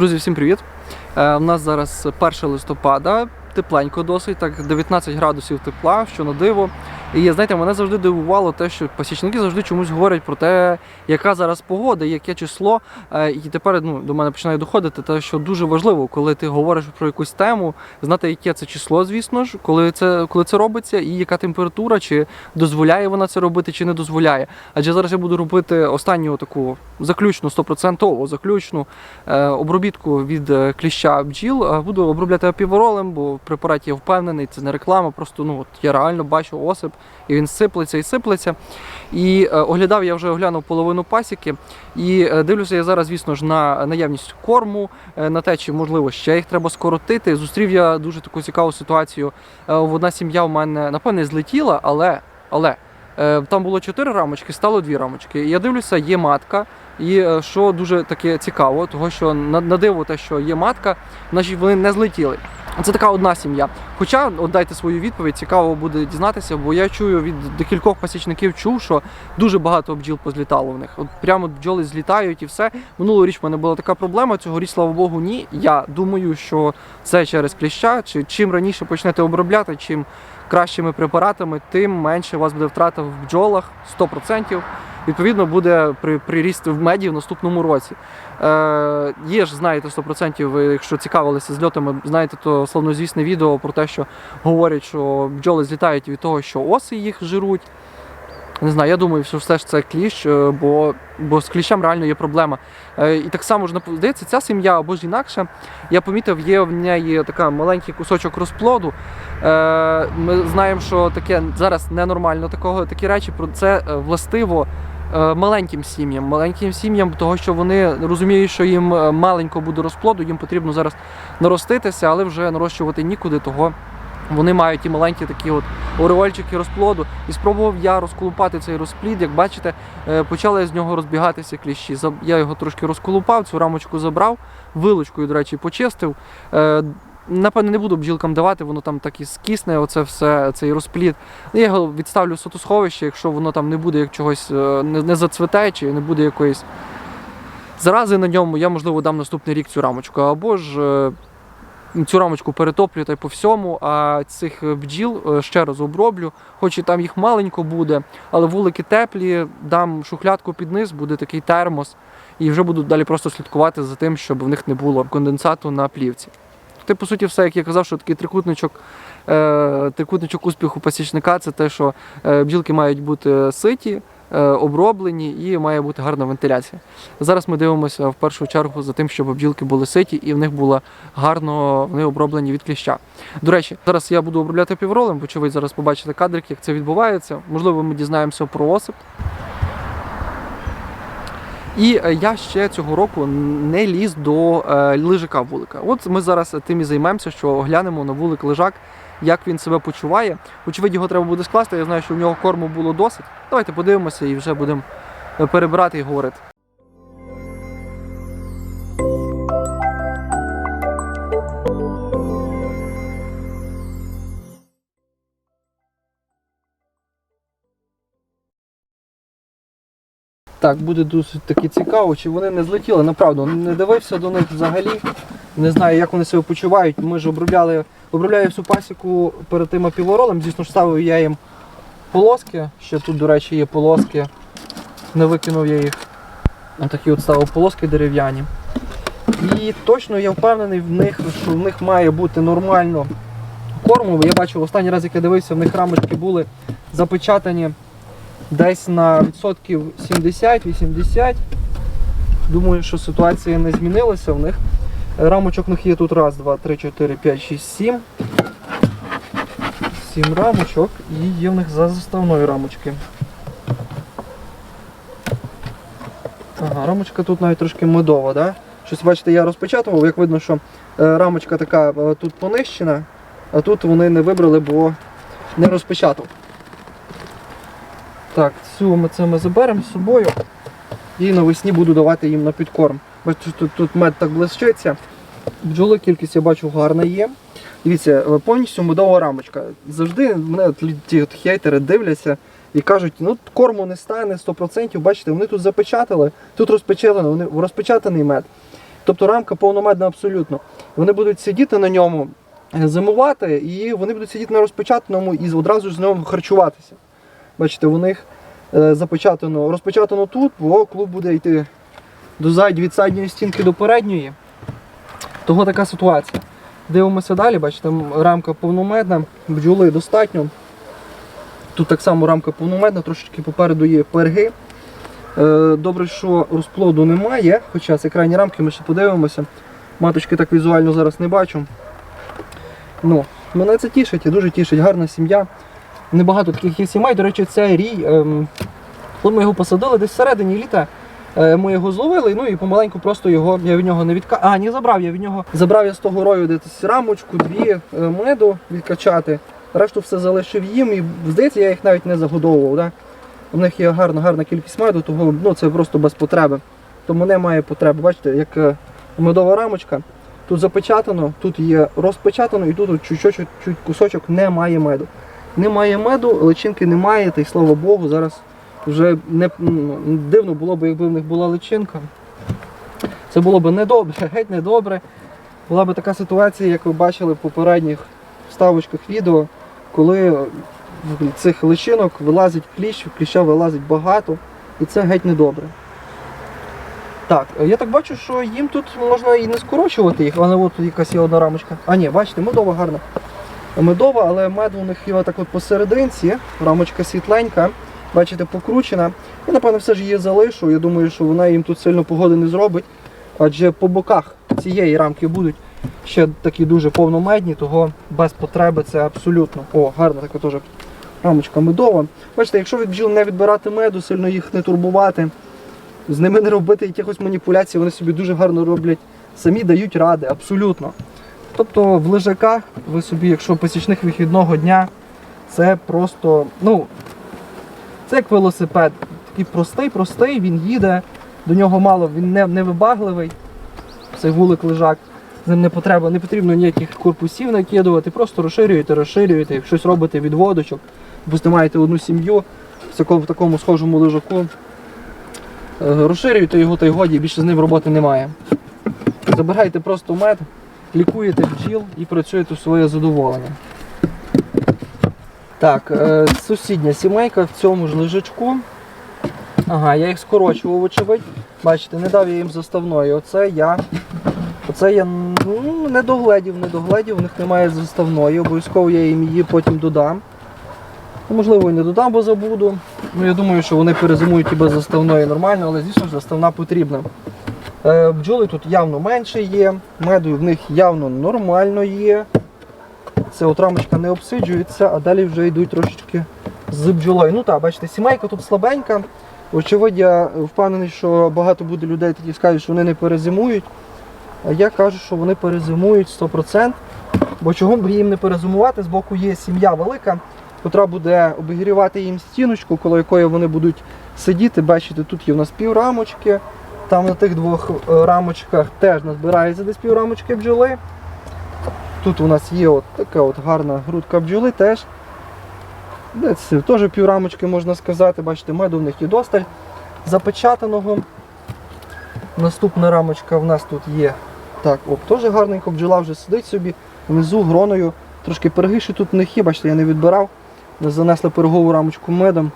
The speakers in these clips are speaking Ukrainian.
Друзі, всім привіт! Е, у нас зараз 1 листопада, тепленько досить, так 19 градусів тепла, що на диво. І знаєте, мене завжди дивувало те, що пасічники завжди чомусь говорять про те, яка зараз погода, яке число. Е, і тепер ну, до мене починає доходити, те, що дуже важливо, коли ти говориш про якусь тему, знати, яке це число, звісно ж, коли це, коли це робиться, і яка температура, чи дозволяє вона це робити, чи не дозволяє. Адже зараз я буду робити останню таку заключну, 100% заключну е, обробітку від е, кліща бджіл. Буду обробляти апіворолем, бо в препараті я впевнений, це не реклама. Просто ну от я реально бачу осип, і він сиплеться і сиплеться. І е, оглядав я вже оглянув половину пасіки. І е, дивлюся я зараз, звісно ж, на наявність корму, е, на те, чи можливо ще їх треба скоротити. Зустрів я дуже таку цікаву ситуацію. Одна сім'я в мене напевне злетіла, але але. Там було чотири рамочки, стало дві рамочки. І я дивлюся, є матка. І що дуже таке цікаво, того що на диво те, що є матка, значить вони не злетіли. Це така одна сім'я. Хоча от дайте свою відповідь, цікаво буде дізнатися, бо я чую від декількох пасічників чув, що дуже багато бджіл позлітало в них. От прямо бджоли злітають і все. Минулоріч в мене була така проблема. Цьогоріч, слава Богу, ні. Я думаю, що це через кліща. Чи чим раніше почнете обробляти, чим кращими препаратами, тим менше у вас буде втрата в бджолах 100%. Відповідно, буде при, приріст в меді в наступному році. Е, є ж, знаєте, 100%, ви, якщо цікавилися зльотами, знаєте, то славнозвісне відео про те, що говорять, що бджоли злітають від того, що оси їх жируть. Не знаю, я думаю, що все ж це кліщ, е, бо, бо з кліщем реально є проблема. Е, І так само ж здається, ця сім'я або ж інакше, я помітив, є в неї така маленький кусочок розплоду. Е, Ми знаємо, що таке зараз ненормально такого, такі речі про це властиво маленьким сім'ям. Маленьким сім'ям, того, що вони розуміють, що їм е, маленько буде розплоду, їм потрібно зараз нароститися, але вже нарощувати нікуди, того вони мають і маленькі такі от ореольчики розплоду. І спробував я розколупати цей розплід. Як бачите, е, почали з нього розбігатися кліщі. Я його трошки розколупав, цю рамочку забрав, вилочкою, до речі, почистив. Напевне, не буду бджілкам давати, воно там так і скисне, оце все, цей розплід. Я його відставлю в сотосховище, якщо воно там не буде як чогось, е, не, не зацвете, чи не буде якоїсь зарази на ньому, я, можливо, дам наступний рік цю рамочку. Або ж е, цю рамочку перетоплю та й по всьому, а цих бджіл е, ще раз оброблю, хоч і там їх маленько буде, але вулики теплі, дам шухлядку під низ, буде такий термос, і вже буду далі просто слідкувати за тим, щоб в них не було конденсату на плівці. Ти, по суті, все, як я казав, що такий трикутничок, е, трикутничок успіху пасічника це те, що е, бджілки мають бути ситі, е, оброблені і має бути гарна вентиляція. Зараз ми дивимося в першу чергу за тим, щоб бджілки були ситі і в них була гарно вони оброблені від кліща. До речі, зараз я буду обробляти півролем, вочевидь, зараз побачите кадрик, як це відбувається. Можливо, ми дізнаємося про осип. І е, я ще цього року не ліз до лижака лежака вулика. От ми зараз тим і займемося, що оглянемо на вулик лежак, як він себе почуває. Очевидь, його треба буде скласти. Я знаю, що в нього корму було досить. Давайте подивимося і вже будемо е, перебирати і говорити. Так, буде досить таки цікаво, чи вони не злетіли. Направду, не дивився до них взагалі. Не знаю, як вони себе почувають. Ми ж обробляли, обробляю всю пасіку перед тим апіворолем. Звісно ж, ставив я їм полоски. Ще тут, до речі, є полоски. Не викинув я їх. Такі от ставив полоски дерев'яні. І точно я впевнений в них, що в них має бути нормально корму. Я бачив останній раз, як я дивився, в них рамочки були запечатані десь на відсотків 70-80. Думаю, що ситуація не змінилася в них. Рамочок в них є тут раз, два, три, чотири, п'ять, шість, сім. Сім рамочок і є в них за заставної рамочки. Ага, рамочка тут навіть трошки медова, да? Щось бачите, я розпечатував, як видно, що е, рамочка така е, тут понищена, а тут вони не вибрали, бо не розпечатав. Так, цю ми це ми заберемо з собою і навесні буду давати їм на підкорм. Бачите, тут, тут мед так блищиться. Бджоли кількість я бачу гарна є. Дивіться, е, повністю медова рамочка. Завжди мене ті хейтери дивляться і кажуть, ну корму не стане 100%. Бачите, вони тут запечатали, тут розпечатано, розпечатаний мед. Тобто рамка повномедна абсолютно. Вони будуть сидіти на ньому, е, зимувати, і вони будуть сидіти на розпечатаному і одразу з нього харчуватися. Бачите, у них е, запечатано, розпечатано тут, бо клуб буде йти до зад... від задньої стінки до передньої. Того така ситуація. Дивимося далі, бачите, м- рамка повномедна, бджоли достатньо. Тут так само рамка повномедна, трошечки попереду є перги. Е, Добре, що розплоду немає, хоча це крайні рамки, ми ще подивимося. Маточки так візуально зараз не бачу. Ну, мене це тішить дуже тішить, гарна сім'я. Небагато таких є сімей. До речі, це рій. Ем, коли ми його посадили, десь всередині літа е, ми його зловили, ну і помаленьку просто його я від нього не відка. А, ні, забрав я від нього. Забрав я з того рою десь рамочку, дві е, меду відкачати. Решту все залишив їм і здається, я їх навіть не загодовував. Да? У них є гарна, гарна кількість меду, того ну, це просто без потреби. Тому немає потреби. Бачите, як е, медова рамочка. Тут запечатано, тут є розпечатано і тут чуть-чуть чуть кусочок немає меду. Немає меду, личинки немає, та й слава Богу, зараз вже не ну, дивно було б, якби в них була личинка. Це було б недобре, геть недобре. Була б така ситуація, як ви бачили в попередніх вставочках відео, коли в цих личинок вилазить кліщ, кліща вилазить багато, і це геть недобре. Так, я так бачу, що їм тут можна і не скорочувати їх, але от якась є одна рамочка. А ні, бачите, медова гарна. Медова, але мед у них є так от посерединці, рамочка світленька, бачите, покручена. І напевно все ж її залишу. Я думаю, що вона їм тут сильно погоди не зробить. Адже по боках цієї рамки будуть ще такі дуже повномедні, того без потреби це абсолютно. О, гарна така теж рамочка медова. Бачите, якщо від бджіл не відбирати меду, сильно їх не турбувати, з ними не робити якихось маніпуляцій, вони собі дуже гарно роблять, самі дають ради, абсолютно. Тобто в лежаках ви собі, якщо посічних вихідного дня, це просто, ну, це як велосипед. Такий простий, простий, він їде, до нього мало, він не, вибагливий, цей вулик лежак. З ним не, потреба, не потрібно ніяких корпусів накидувати, просто розширюєте, розширюєте, щось робите від водочок. Допустимо, маєте одну сім'ю в такому, в такому схожому лежаку. Е, Розширюєте його та й годі, більше з ним роботи немає. Забирайте просто мед, лікуєте бджіл і працюєте в своє задоволення. Так, е, сусідня сімейка в цьому ж лежачку. Ага, я їх скорочував, очевидь. Бачите, не дав я їм заставної. Оце я. Оце я ну, не догледів, не догледів, у них немає заставної. Обов'язково я їм її потім додам. Ну, Можливо, і не додам, бо забуду. Ну, я думаю, що вони перезимують і без заставної нормально, але звісно ж заставна потрібна. Е, бджоли тут явно менше є, меду в них явно нормально є. Це от рамочка не обсиджується, а далі вже йдуть трошечки з бджолою. Ну так, бачите, сімейка тут слабенька. Очевидь, я впевнений, що багато буде людей, які скажуть, що вони не перезимують. А я кажу, що вони перезимують 100%. Бо чого б їм не перезимувати, з боку є сім'я велика, котра буде обігрівати їм стіночку, коло якої вони будуть сидіти. Бачите, тут є в нас пів рамочки. Там на тих двох е, рамочках теж назбирається десь пів рамочки бджоли. Тут у нас є от така от гарна грудка бджоли теж. Десь теж пів рамочки можна сказати. Бачите, меду в них є досталь запечатаного. Наступна рамочка в нас тут є. Так, оп, теж гарненько бджола вже сидить собі, внизу гроною. Трошки пергиші тут них є, бачите, я не відбирав. Занесли пирогову рамочку медом.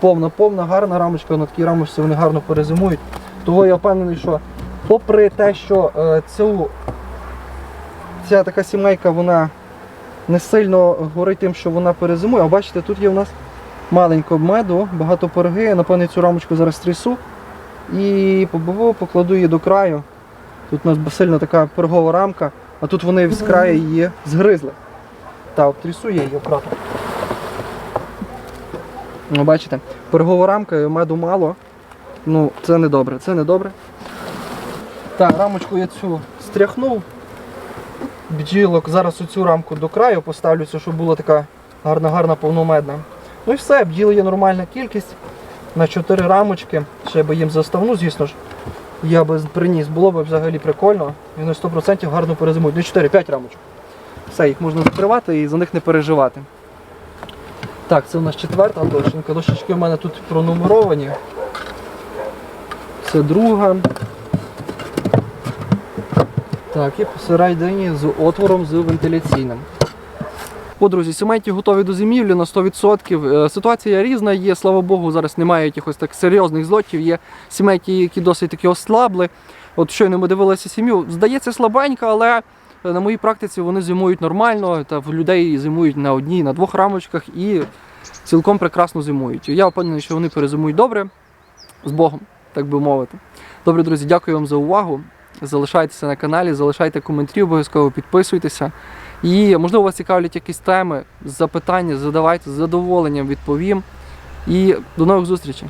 Повна, повна, гарна рамочка, на такій рамочці вони гарно перезимують. Того я впевнений, що попри те, що е, цю, ця така сімейка вона не сильно горить тим, що вона перезимує, а бачите, тут є у нас маленько меду, багато перги. Напевно, цю рамочку зараз трясу і побиву, покладу її до краю. Тут у нас сильно така пергова рамка, а тут вони з краю її згризли. Та, обтрясу я її акуратно. Ну, бачите, пергова рамка, меду мало. Ну, це не добре, це не добре. Так, рамочку я цю стряхнув. Бджілок, зараз оцю рамку до краю поставлюся, щоб була така гарна-гарна повномедна. Ну і все, бджіл є нормальна кількість. На 4 рамочки. Ще би їм заставну, звісно ж. Я би приніс, було б взагалі прикольно. Вони 100% гарно перезимують. Не 4-5 рамочок. Все, їх можна закривати і за них не переживати. Так, це у нас четверта дощинка. Дощечки у мене тут пронумеровані. Це друга. Так, і посередині з отвором з вентиляційним. О, друзі, готові до зимівлі на 100%. Е, Ситуація різна є, слава Богу, зараз немає якихось так серйозних злотів. Є сімейки, які досить таки ослабли. От щойно ми дивилися сім'ю. Здається, слабенька, але е, на моїй практиці вони зимують нормально. Та в людей зимують на одній, на двох рамочках і цілком прекрасно зимують. Я впевнений, що вони перезимують добре з Богом, так би мовити. Добре, друзі, дякую вам за увагу. Залишайтеся на каналі, залишайте коментарі, обов'язково підписуйтеся. І можливо вас цікавлять якісь теми, запитання, задавайте з задоволенням відповім. І до нових зустрічей.